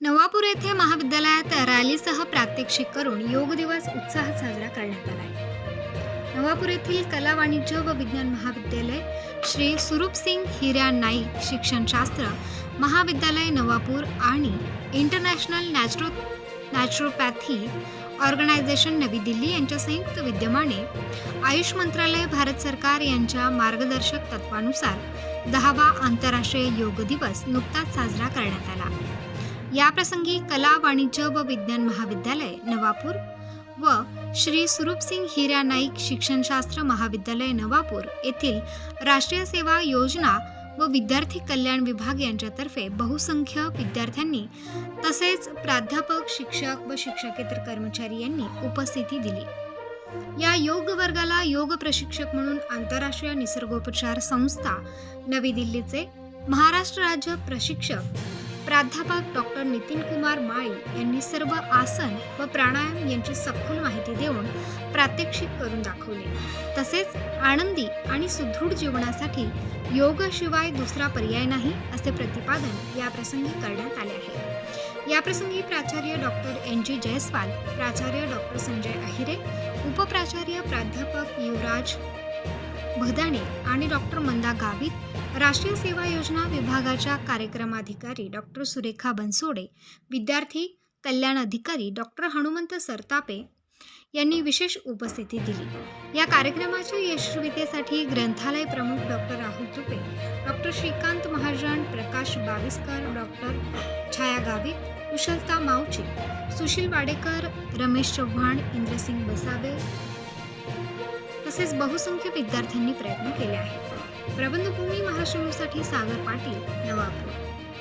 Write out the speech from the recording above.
नवापूर येथे महाविद्यालयात रॅलीसह प्रात्यक्षिक करून योग दिवस उत्साहात साजरा करण्यात आला आहे. नवापूर येथील कला वाणिज्य व विज्ञान महाविद्यालय श्री सुरूप सिंग हिऱ्या नाईक शिक्षणशास्त्र महाविद्यालय नवापूर आणि इंटरनॅशनल नॅचरो नॅचरोपॅथी ऑर्गनायझेशन नवी दिल्ली यांच्या संयुक्त विद्यमाने आयुष मंत्रालय भारत सरकार यांच्या मार्गदर्शक तत्वानुसार दहावा आंतरराष्ट्रीय योग दिवस नुकताच साजरा करण्यात आला. याप्रसंगी कला वाणिज्य व विज्ञान महाविद्यालय नवापूर व श्री सुरूपसिंग हिरा नाईक शिक्षणशास्त्र महाविद्यालय नवापूर येथील राष्ट्रीय सेवा योजना व विद्यार्थी कल्याण विभाग यांच्यातर्फे बहुसंख्य विद्यार्थ्यांनी तसेच प्राध्यापक शिक्षक व शिक्षकेतर कर्मचारी यांनी उपस्थिती दिली. या योग वर्गाला योग प्रशिक्षक म्हणून आंतरराष्ट्रीय निसर्गोपचार संस्था नवी दिल्लीचे महाराष्ट्र राज्य प्रशिक्षक प्राध्यापक डॉक्टर नितीन कुमार माळी यांनी सर्व आसन व प्राणायाम यांची सखोल माहिती देऊन प्रात्यक्षिक करून दाखवले. तसेच आनंदी आणि सुदृढ जीवनासाठी योगाशिवाय दुसरा पर्याय नाही असे प्रतिपादन याप्रसंगी करण्यात आले आहे. याप्रसंगी प्राचार्य डॉक्टर एन जी जयस्वाल प्राचार्य डॉक्टर संजय अहिरे उपप्राचार्य प्राध्यापक युवराज भदाणे आणि डॉक्टर मंदा गावित राष्ट्रीय सेवा योजना विभागाच्या कार्यक्रमाधिकारी डॉक्टर सुरेखा बनसोडे विद्यार्थी कल्याण अधिकारी डॉक्टर हनुमंत सरतापे यांनी विशेष उपस्थिती दिली. या कार्यक्रमाच्या यशस्वीतेसाठी ग्रंथालय प्रमुख doctor Rahul Tupe doctor Shrikant Mahajan Prakash Baviskar doctor Chhaya Gavit Kushalta Mavche Sushil Wadekar Ramesh Chavan Indrasingh बसावे तसेच बहुसंख्य विद्यार्थ्यांनी प्रयत्न केले आहेत. प्रबंधभूमी महाशिवसाठी सागर पाटील नवापूर.